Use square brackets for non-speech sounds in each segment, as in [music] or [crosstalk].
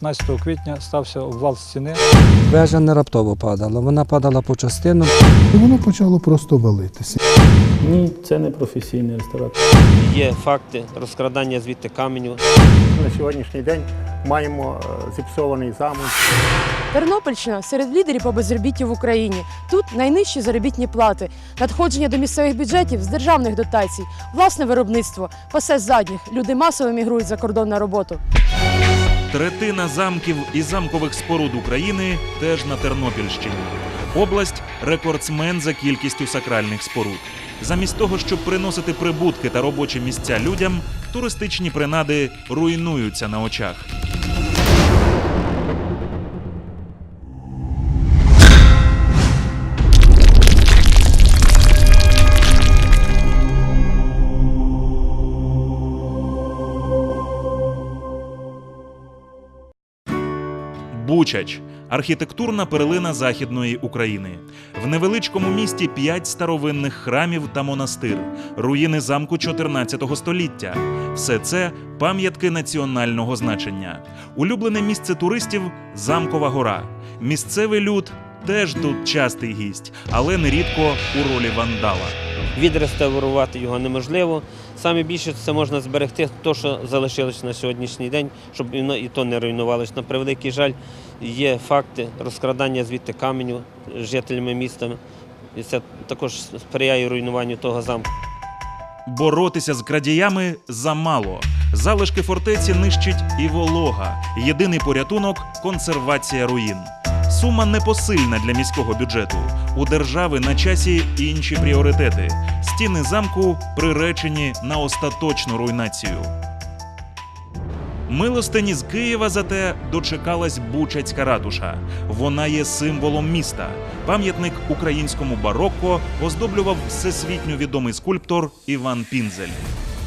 15 квітня стався обвал стіни. Вежа не раптово падала, вона падала по частину. І воно почало просто валитися. Ні, це не професійний ресторатор. Є факти розкрадання звідти каменю. На сьогоднішній день маємо е, зіпсований замок. Тернопільщина серед лідерів по безробіттю в Україні. Тут найнижчі заробітні плати, надходження до місцевих бюджетів з державних дотацій, власне виробництво, пасе задніх. Люди масово мігрують за кордон на роботу. Третина замків і замкових споруд України теж на Тернопільщині. Область рекордсмен за кількістю сакральних споруд. Замість того, щоб приносити прибутки та робочі місця людям, туристичні принади руйнуються на очах. Бучач архітектурна перлина Західної України. В невеличкому місті п'ять старовинних храмів та монастир, руїни замку 14 століття. Все це пам'ятки національного значення. Улюблене місце туристів Замкова гора. Місцевий люд теж тут частий гість, але нерідко у ролі вандала. Відреставрувати його неможливо. Саме більше це можна зберегти, те, що залишилось на сьогоднішній день, щоб і то не руйнувалось. На превеликий жаль, є факти розкрадання звідти каменю жителями міста. І це також сприяє руйнуванню того замку. Боротися з крадіями замало. Залишки фортеці нищить і волога. Єдиний порятунок консервація руїн. Сума непосильна для міського бюджету. У держави на часі інші пріоритети. Стіни замку приречені на остаточну руйнацію. Милостині з Києва зате дочекалась Бучацька ратуша. Вона є символом міста. Пам'ятник українському барокко оздоблював всесвітньо відомий скульптор Іван Пінзель.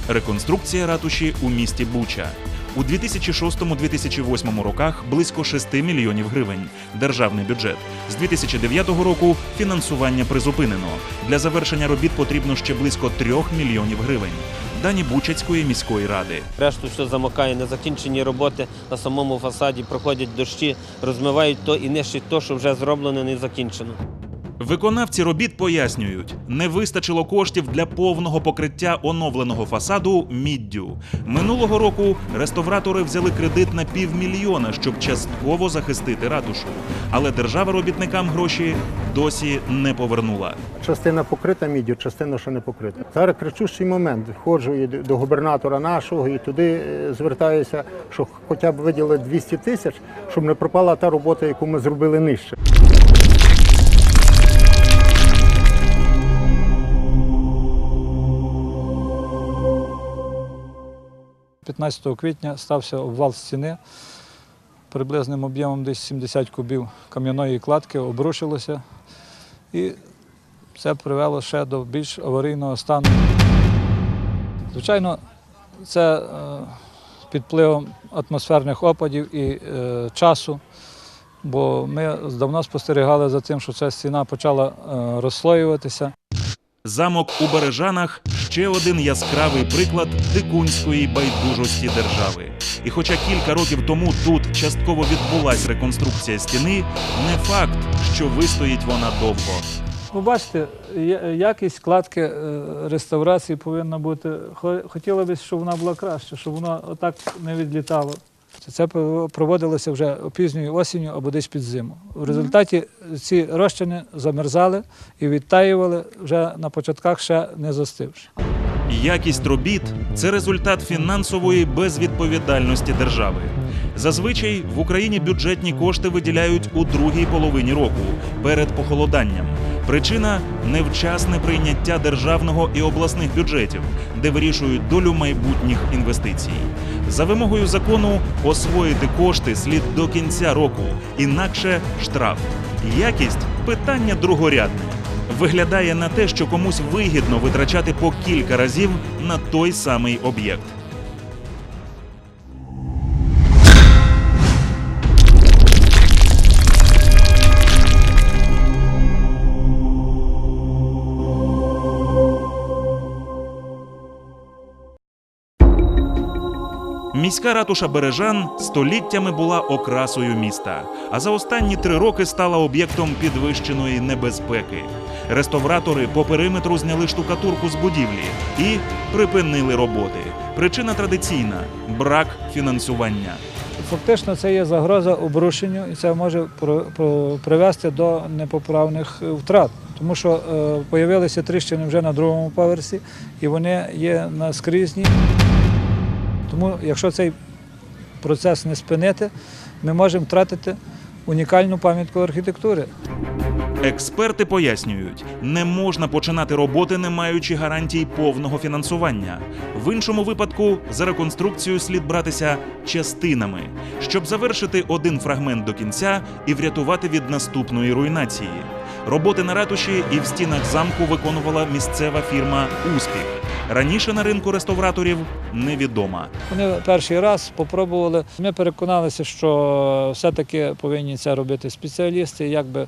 Реконструкція ратуші у місті Буча. У 2006-2008 роках близько 6 мільйонів гривень. Державний бюджет. З 2009 року фінансування призупинено. Для завершення робіт потрібно ще близько 3 мільйонів гривень. Дані Бучацької міської ради. Решту все замокає, незакінчені роботи на самому фасаді, проходять дощі, розмивають то і нищать то, що вже зроблено, не закінчено. Виконавці робіт пояснюють, не вистачило коштів для повного покриття оновленого фасаду міддю. Минулого року реставратори взяли кредит на півмільйона, щоб частково захистити ратушу. Але держава робітникам гроші досі не повернула. Частина покрита міддю, частина ще не покрита. Зараз кричущий момент. Ходжу і до губернатора нашого і туди е, звертаюся, що хоча б виділили 200 тисяч, щоб не пропала та робота, яку ми зробили нижче. 15 квітня стався обвал стіни приблизним об'ємом десь 70 кубів кам'яної кладки, обрушилося. І це привело ще до більш аварійного стану. Звичайно, це е, під впливом атмосферних опадів і е, часу, бо ми давно спостерігали за тим, що ця стіна почала е, розслоюватися. Замок у Бережанах ще один яскравий приклад дикунської байдужості держави. І хоча кілька років тому тут частково відбулась реконструкція стіни, не факт, що вистоїть вона довго. Ви бачите, якість кладки е, реставрації повинна бути. Хо- Хотілося б, щоб вона була краща, щоб вона отак не відлітало. Це проводилося вже пізньою осінню або десь під зиму. В результаті ці розчини замерзали і відтаювали вже на початках ще не застивши. Якість робіт це результат фінансової безвідповідальності держави. Зазвичай в Україні бюджетні кошти виділяють у другій половині року перед похолоданням. Причина невчасне прийняття державного і обласних бюджетів, де вирішують долю майбутніх інвестицій. За вимогою закону освоїти кошти слід до кінця року, інакше штраф. Якість питання другорядне. Виглядає на те, що комусь вигідно витрачати по кілька разів на той самий об'єкт. Міська ратуша Бережан століттями була окрасою міста, а за останні три роки стала об'єктом підвищеної небезпеки. Реставратори по периметру зняли штукатурку з будівлі і припинили роботи. Причина традиційна брак фінансування. Фактично це є загроза обрушенню, і це може привести до непоправних е, втрат. Тому що е, появилися тріщини вже на другому поверсі, і вони є наскрізні. Тому, якщо цей процес не спинити, ми можемо втратити унікальну пам'ятку архітектури. Експерти пояснюють, не можна починати роботи, не маючи гарантій повного фінансування. В іншому випадку за реконструкцію слід братися частинами, щоб завершити один фрагмент до кінця і врятувати від наступної руйнації. Роботи на ратуші і в стінах замку виконувала місцева фірма Успіх. Раніше на ринку реставраторів невідома. Вони перший раз спробували. Ми переконалися, що все-таки повинні це робити спеціалісти, якби,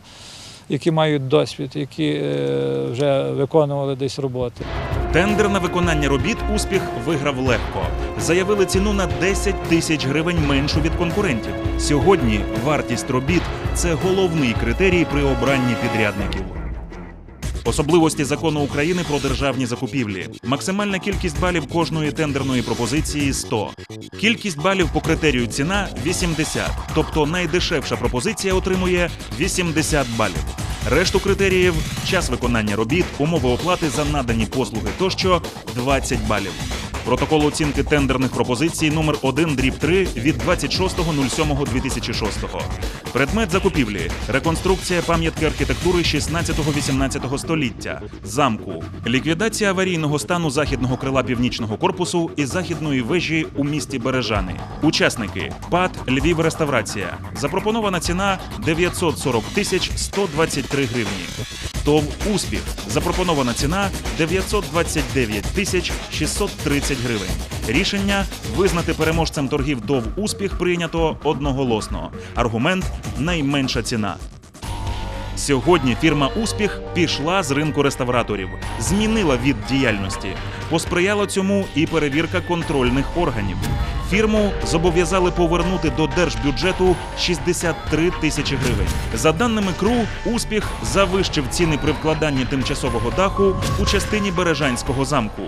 які мають досвід, які е, вже виконували десь роботи. Тендер на виконання робіт успіх виграв легко. Заявили ціну на 10 тисяч гривень меншу від конкурентів. Сьогодні вартість робіт це головний критерій при обранні підрядників. Особливості закону України про державні закупівлі. Максимальна кількість балів кожної тендерної пропозиції 100. Кількість балів по критерію ціна 80. Тобто найдешевша пропозиція отримує 80 балів. Решту критеріїв час виконання робіт, умови оплати за надані послуги тощо 20 балів. Протокол оцінки тендерних пропозицій номер 1 дріб 3 від 26.07.2006. Предмет закупівлі реконструкція пам'ятки архітектури 16-18 століття, замку, ліквідація аварійного стану західного крила північного корпусу і західної вежі у місті Бережани. Учасники ПАД Львів Реставрація. Запропонована ціна 940 тисяч 123 гривні. ТОВ Успіх. Запропонована ціна 929 тисяч 630 гривень. Рішення визнати переможцем торгів ТОВ Успіх прийнято одноголосно. Аргумент найменша ціна. Сьогодні фірма Успіх пішла з ринку реставраторів, змінила від діяльності. Посприяла цьому і перевірка контрольних органів. Фірму зобов'язали повернути до держбюджету 63 тисячі гривень. За даними КРУ, успіх завищив ціни при вкладанні тимчасового даху у частині Бережанського замку.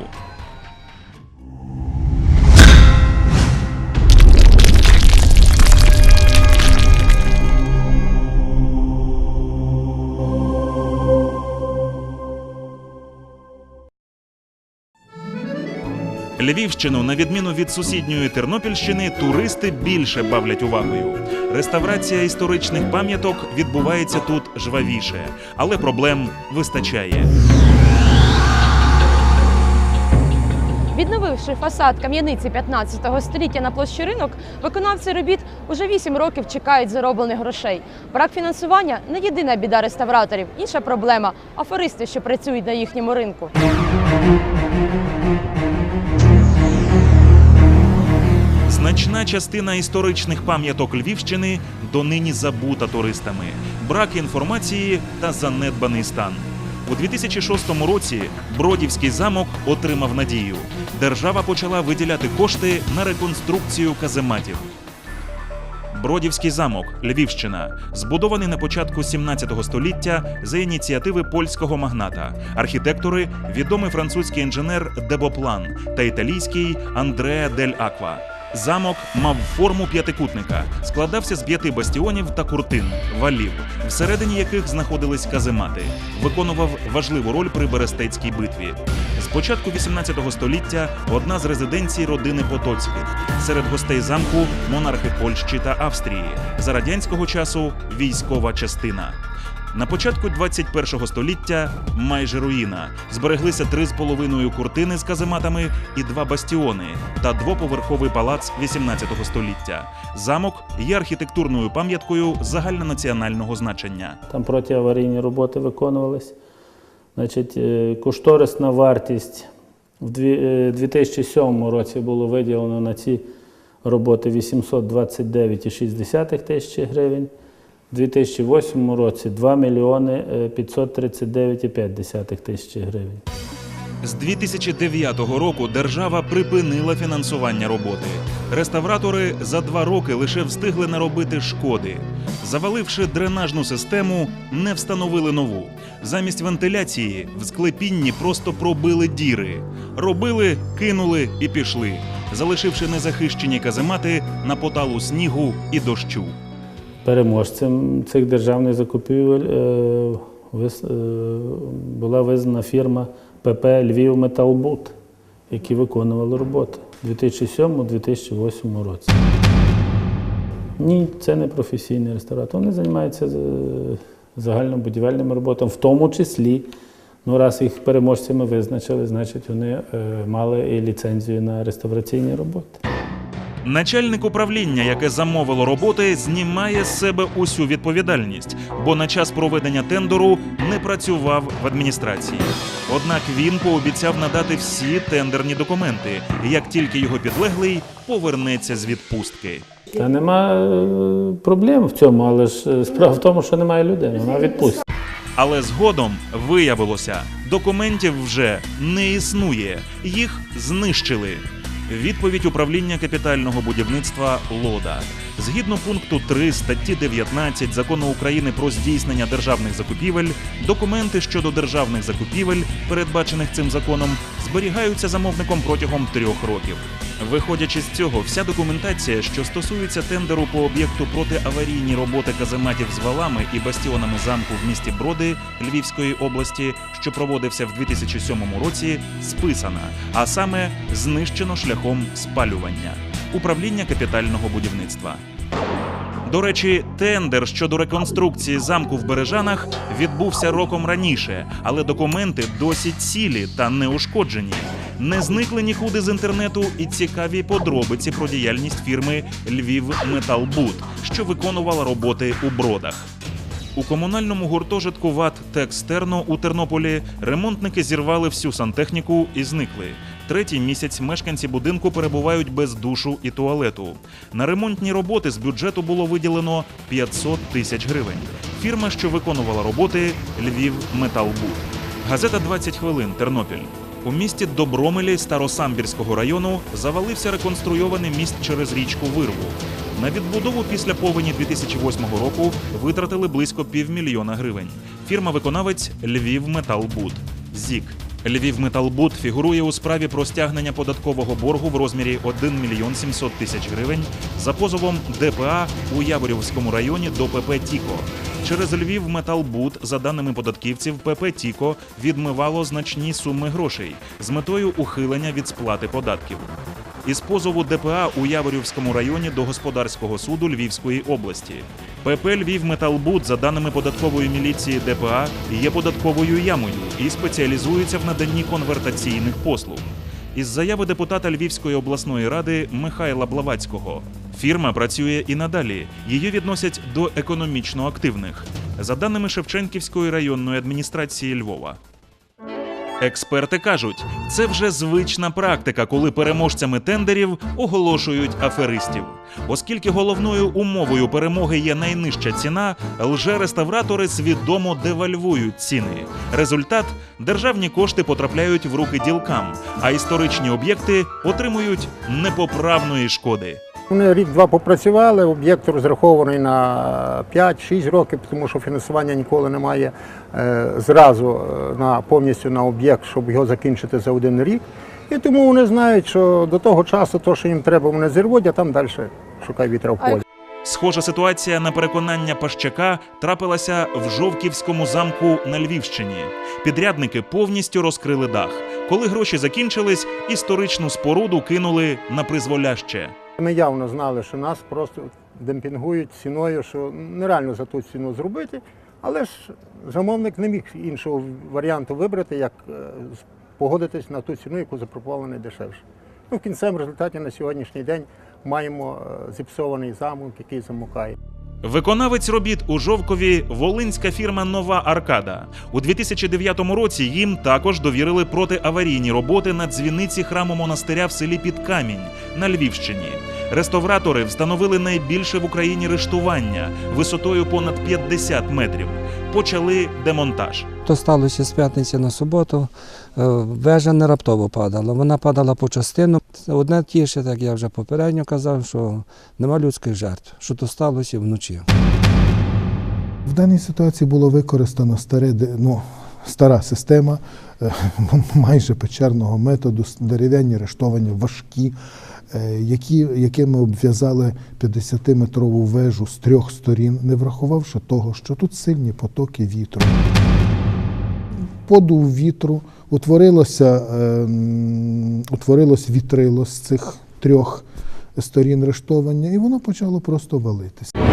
Львівщину, на відміну від сусідньої Тернопільщини, туристи більше бавлять увагою. Реставрація історичних пам'яток відбувається тут жвавіше, але проблем вистачає. Відновивши фасад кам'яниці 15 століття на площі ринок, виконавці робіт уже 8 років чекають зароблених грошей. Брак фінансування не єдина біда реставраторів. Інша проблема аферисти, що працюють на їхньому ринку. Значна частина історичних пам'яток Львівщини донині забута туристами. Брак інформації та занедбаний стан. У 2006 році Бродівський замок отримав надію. Держава почала виділяти кошти на реконструкцію казематів. Бродівський замок, Львівщина, збудований на початку 17 століття за ініціативи польського магната, архітектори, відомий французький інженер Дебоплан та італійський Андреа дель Аква. Замок мав форму п'ятикутника, складався з п'яти бастіонів та куртин, валів, всередині яких знаходились каземати. Виконував важливу роль при Берестецькій битві. З початку 18 століття одна з резиденцій родини Потоцьких. Серед гостей замку монархи Польщі та Австрії. За радянського часу військова частина. На початку 21 століття майже руїна. Збереглися три з половиною куртини з казематами і два бастіони та двоповерховий палац 18 століття. Замок є архітектурною пам'яткою загальнонаціонального значення. Там протиаварійні роботи виконувались. Значить, е, кошторисна вартість в е, 2007 році було виділено на ці роботи 829,6 тисячі гривень. У 2008 році 2 мільйони е, 539,5 тисячі гривень. З 2009 року держава припинила фінансування роботи. Реставратори за два роки лише встигли наробити шкоди. Заваливши дренажну систему, не встановили нову. Замість вентиляції в склепінні просто пробили діри. Робили, кинули і пішли, залишивши незахищені каземати на поталу снігу і дощу. Переможцем цих державних закупівель е, е, була визнана фірма ПП Львів Металбут, які виконували роботи у 2007-2008 році. Ні, це не професійний ресторатор. Вони займаються е, загальнобудівельними роботами, в тому числі. Ну, раз їх переможцями визначили, значить вони мали і ліцензію на реставраційні роботи. Начальник управління, яке замовило роботи, знімає з себе усю відповідальність, бо на час проведення тендеру не працював в адміністрації. Однак він пообіцяв надати всі тендерні документи, як тільки його підлеглий повернеться з відпустки. Та нема е, проблем в цьому, але ж е, справа в тому, що немає людей, вона відпустить. Але згодом виявилося, документів вже не існує, їх знищили. Відповідь управління капітального будівництва ЛОДА. Згідно пункту 3 статті 19 закону України про здійснення державних закупівель, документи щодо державних закупівель, передбачених цим законом, зберігаються замовником протягом трьох років. Виходячи з цього, вся документація, що стосується тендеру по об'єкту протиаварійні роботи казематів з валами і бастіонами замку в місті Броди Львівської області, що проводився в 2007 році, списана, а саме знищено шляхом спалювання управління капітального будівництва. До речі, тендер щодо реконструкції замку в Бережанах відбувся роком раніше, але документи досі цілі та неушкоджені. Не зникли нікуди з інтернету і цікаві подробиці про діяльність фірми Львів Металбуд, що виконувала роботи у бродах. У комунальному гуртожитку ВАТ Текстерно у Тернополі ремонтники зірвали всю сантехніку і зникли. Третій місяць мешканці будинку перебувають без душу і туалету. На ремонтні роботи з бюджету було виділено 500 тисяч гривень. Фірма, що виконувала роботи Львів Металбуд. Газета «20 хвилин. Тернопіль. У місті Добромелі Старосамбірського району завалився реконструйований міст через річку Вирву. На відбудову після повені 2008 року витратили близько півмільйона гривень. Фірма-виконавець Львів Металбуд. ЗІК. Львів Металбуд фігурує у справі про стягнення податкового боргу в розмірі 1 мільйон 700 тисяч гривень за позовом ДПА у Яворівському районі до ПП Тіко. Через Львів Металбуд, за даними податківців, ПП Тіко відмивало значні суми грошей з метою ухилення від сплати податків. Із позову ДПА у Яворівському районі до господарського суду Львівської області. ПП Львів Металбуд, за даними податкової міліції ДПА, є податковою ямою і спеціалізується в наданні конвертаційних послуг. Із заяви депутата Львівської обласної ради Михайла Блавацького. Фірма працює і надалі. Її відносять до економічно активних, за даними Шевченківської районної адміністрації Львова. Експерти кажуть, це вже звична практика, коли переможцями тендерів оголошують аферистів. Оскільки головною умовою перемоги є найнижча ціна, лже-реставратори свідомо девальвують ціни. Результат державні кошти потрапляють в руки ділкам, а історичні об'єкти отримують непоправної шкоди. Вони рік-два попрацювали, об'єкт розрахований на 5-6 років, тому що фінансування ніколи немає е, зразу е, на, повністю на об'єкт, щоб його закінчити за один рік. І тому вони знають, що до того часу, то, що їм треба, вони зірвуть, а там далі шукай вітра в полі. Схожа ситуація на переконання Пащака трапилася в Жовківському замку на Львівщині. Підрядники повністю розкрили дах. Коли гроші закінчились, історичну споруду кинули на призволяще. Ми явно знали, що нас просто демпінгують ціною, що нереально за ту ціну зробити. Але ж замовник не міг іншого варіанту вибрати, як е, погодитись на ту ціну, яку запропонували найдешевше. Ну, в кінцевому результаті на сьогоднішній день маємо е, зіпсований замок, який замокає. Виконавець робіт у Жовкові волинська фірма Нова Аркада. У 2009 році їм також довірили протиаварійні роботи на дзвіниці храму монастиря в селі Підкамінь на Львівщині. Реставратори встановили найбільше в Україні рештування висотою понад 50 метрів. Почали демонтаж. То сталося з п'ятниці на суботу. Е, Вежа не раптово падала, вона падала по частину. Одне тіше, так я вже попередньо казав, що нема людських жертв, що то сталося вночі. В даній ситуації було використано старе, ну, стара система е, [laughs] майже печерного методу, дерев'яні рештовані, важкі, які, якими обв'язали 50-метрову вежу з трьох сторін, не врахувавши того, що тут сильні потоки вітру. Подув вітру, утворилося, е, утворилось вітрило з цих трьох сторін рештовання, і воно почало просто валитися.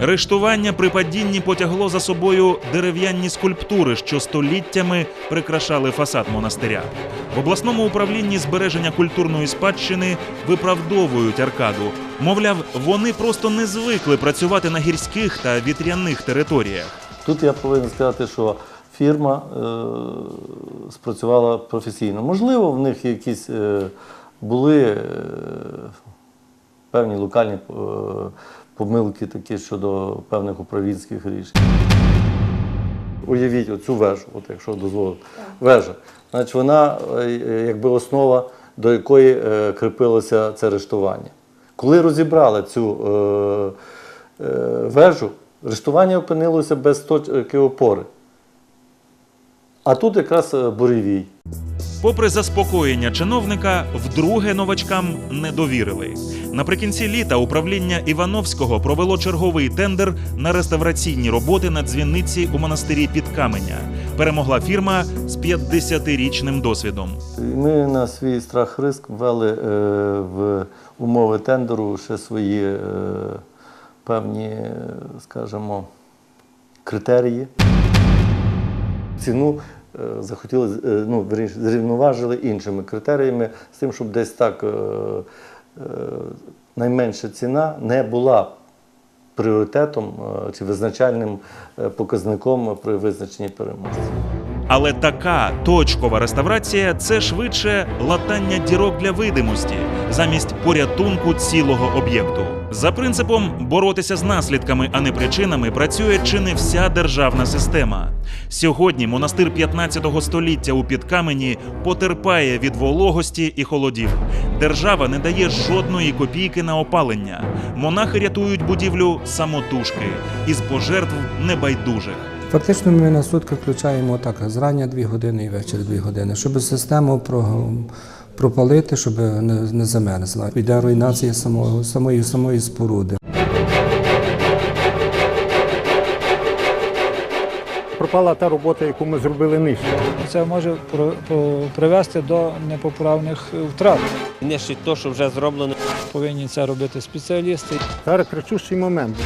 Рештування при падінні потягло за собою дерев'яні скульптури, що століттями прикрашали фасад монастиря. В обласному управлінні збереження культурної спадщини виправдовують аркаду. Мовляв, вони просто не звикли працювати на гірських та вітряних територіях. Тут я повинен сказати, що фірма е, спрацювала професійно. Можливо, в них якісь е, були е, певні локальні е, помилки такі щодо певних управлінських рішень. Уявіть оцю вежу, от якщо дозволити. Вежа. Значить, вона е, якби основа, до якої е, кріпилося це рештування. Коли розібрали цю е, е, вежу, рештування опинилося без точки опори. А тут якраз е, буревій. Попри заспокоєння чиновника, вдруге новачкам не довірили. Наприкінці літа управління Івановського провело черговий тендер на реставраційні роботи на дзвіниці у монастирі під Каменя. Перемогла фірма з 50-річним досвідом. Ми на свій страх риск ввели е, в умови тендеру ще свої е, певні, скажімо, критерії. Ціну е, захотіли, е, ну, зрівноважили іншими критеріями з тим, щоб десь так е, найменша ціна не була пріоритетом чи визначальним показником при визначенні переможця. Але така точкова реставрація це швидше латання дірок для видимості замість порятунку цілого об'єкту. За принципом боротися з наслідками, а не причинами, працює чи не вся державна система. Сьогодні монастир 15 століття у Підкамені потерпає від вологості і холодів. Держава не дає жодної копійки на опалення. Монахи рятують будівлю самотужки із пожертв небайдужих. Фактично ми на сутки включаємо так, зрання 2 години і ввечері 2 години, щоб систему про, пропалити, щоб не, не замерзла. Йде руйнація самого, самої, самої споруди. Пропала та робота, яку ми зробили нижче. Це може про- привести до непоправних е, втрат. Нищить те, що вже зроблено. Повинні це робити спеціалісти. Зараз кричущий момент.